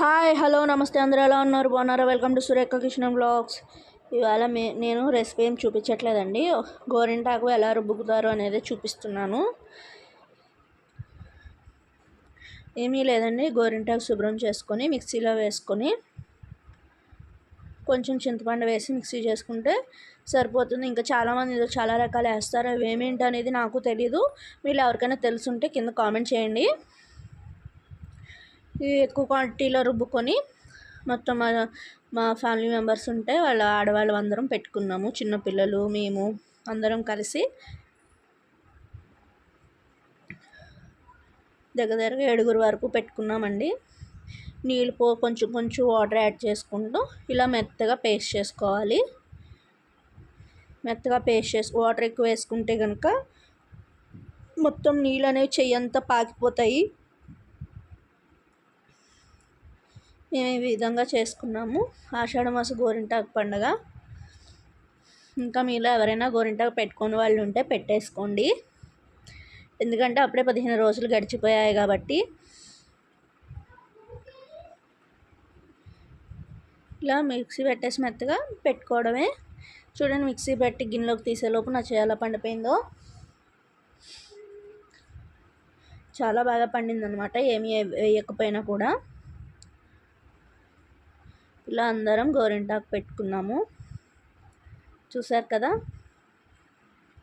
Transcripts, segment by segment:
Hi hello నమస్తే అందరూ ఎలా ఉన్నారు? బాగున్నారా? Welcome to Surekha Krishna blogs. ఇవాళ మే నేను రెసిపీ ఏం చూపించట్లేదండి. గోరింటాకు ఎలా రుబ్బుకుతారు అనేది చూపిస్తున్నాను. ఏమీ లేదండి గోరింటాకు శుభ్రం చేసుకొని మిక్సీలో వేసుకొని కొంచెం చింతపండు వేసి మిక్సీ చేసుకుంటే సరిపోతుంది. ఇంకా చాలామంది ఏదో చాలా రకాలు వేస్తారు. అవి ఏమేంటి అనేది నాకు తెలీదు. మీరు ఎవరికైనా తెలుసుంటే కింద కామెంట్ చేయండి. ఎక్కువ క్వాంటిటీలో రుబ్బుకొని మొత్తం మా మా ఫ్యామిలీ మెంబర్స్ ఉంటే వాళ్ళ ఆడవాళ్ళు అందరం పెట్టుకున్నాము. చిన్నపిల్లలు మేము అందరం కలిసి దగ్గర దగ్గర ఏడుగురు వరకు పెట్టుకున్నామండి. నీళ్ళు పో కొంచెం కొంచెం వాటర్ యాడ్ చేసుకుంటూ ఇలా మెత్తగా పేస్ట్ చేసుకోవాలి. మెత్తగా పేస్ట్ చేసి వాటర్ ఎక్కువ వేసుకుంటే కనుక మొత్తం నీళ్ళు అనేవి చెయ్యంతా పాకిపోతాయి. మేము ఈ విధంగా చేసుకున్నాము. ఆషాఢ మాస గోరింటాకు పండుగ. ఇంకా మీలో ఎవరైనా గోరింటాకు పెట్టుకొని వాళ్ళు ఉంటే పెట్టేసుకోండి. ఎందుకంటే అప్పుడే పదిహేను రోజులు గడిచిపోయాయి కాబట్టి. ఇలా మిక్సీ పెట్టేసి మెత్తగా పెట్టుకోవడమే. చూడండి మిక్సీ పెట్టి గిన్నెలోకి తీసేలోపు నా చేయాల పండిపోయిందో. చాలా బాగా పండిందనమాట ఏమీ వేయకపోయినా కూడా. ఇలా అందరం గోరింటాకు పెట్టుకున్నాము. చూసారు కదా?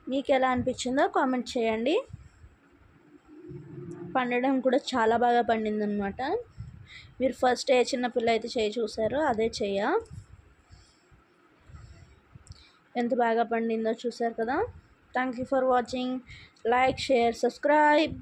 మీకు ఎలా అనిపించిందో కామెంట్ చేయండి. పండడం కూడా చాలా బాగా పండిందనమాట మీరు ఫస్ట్ ఏ చిన్న పిల్ల అయితే చేయి చూసారో అదే చెయ్య ఎంత బాగా పండిందో చూసారు కదా? Thank you for watching like share subscribe